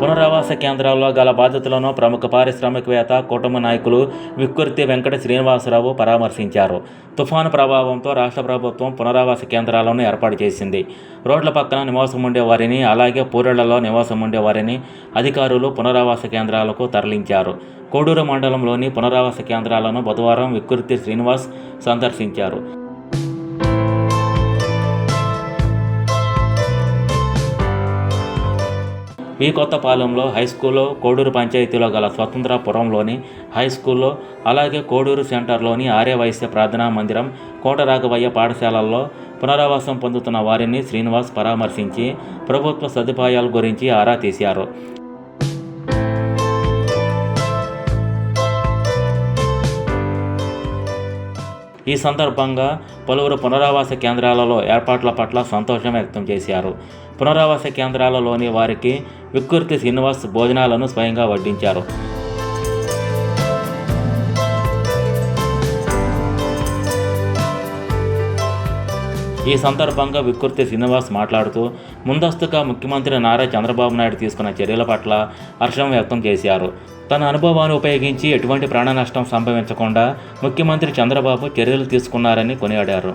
పునరావాస కేంద్రాల్లో గల బాధ్యతలను ప్రముఖ పారిశ్రామికవేత్త కుటుంబ నాయకులు విక్కుర్తి వెంకట శ్రీనివాసరావు పరామర్శించారు. తుఫాను ప్రభావంతో రాష్ట్ర ప్రభుత్వం పునరావాస కేంద్రాలను ఏర్పాటు చేసింది. రోడ్ల పక్కన నివాసం ఉండే వారిని అలాగే పూరెళ్ళలో నివాసం ఉండే వారిని అధికారులు పునరావాస కేంద్రాలకు తరలించారు. కోడూరు మండలంలోని పునరావాస కేంద్రాలను బుధవారం విక్కుర్తి శ్రీనివాస్ సందర్శించారు. ఈ కొత్తపాలెంలో హై స్కూల్లో కోడూరు పంచాయతీలో గల స్వతంత్రపురంలోని హై స్కూల్లో అలాగే కోడూరు సెంటర్లోని ఆర్యవైశ్య ప్రార్థనా మందిరం కోటరాఘవయ్య పాఠశాలల్లో పునరావాసం పొందుతున్న వారిని శ్రీనివాస్ పరామర్శించి ప్రభుత్వ సదుపాయాల గురించి ఆరా తీశారు. ఈ సందర్భంగా పలువురు పునరావాస కేంద్రాలలో ఏర్పాట్ల పట్ల సంతోషం వ్యక్తం చేశారు. పునరావాస కేంద్రాలలోని వారికి వికృతి శ్రీనివాస్ భోజనాలను స్వయంగా వడ్డించారు. ఈ సందర్భంగా విక్కుర్తి శ్రీనివాస్ మాట్లాడుతూ ముందస్తుగా ముఖ్యమంత్రి నారా చంద్రబాబు నాయుడు తీసుకున్న చర్యల పట్ల హర్షం వ్యక్తం చేశారు. తన అనుభవాన్ని ఉపయోగించి ఎటువంటి ప్రాణ నష్టం సంభవించకుండా ముఖ్యమంత్రి చంద్రబాబు చర్యలు తీసుకున్నారని కొనియాడారు.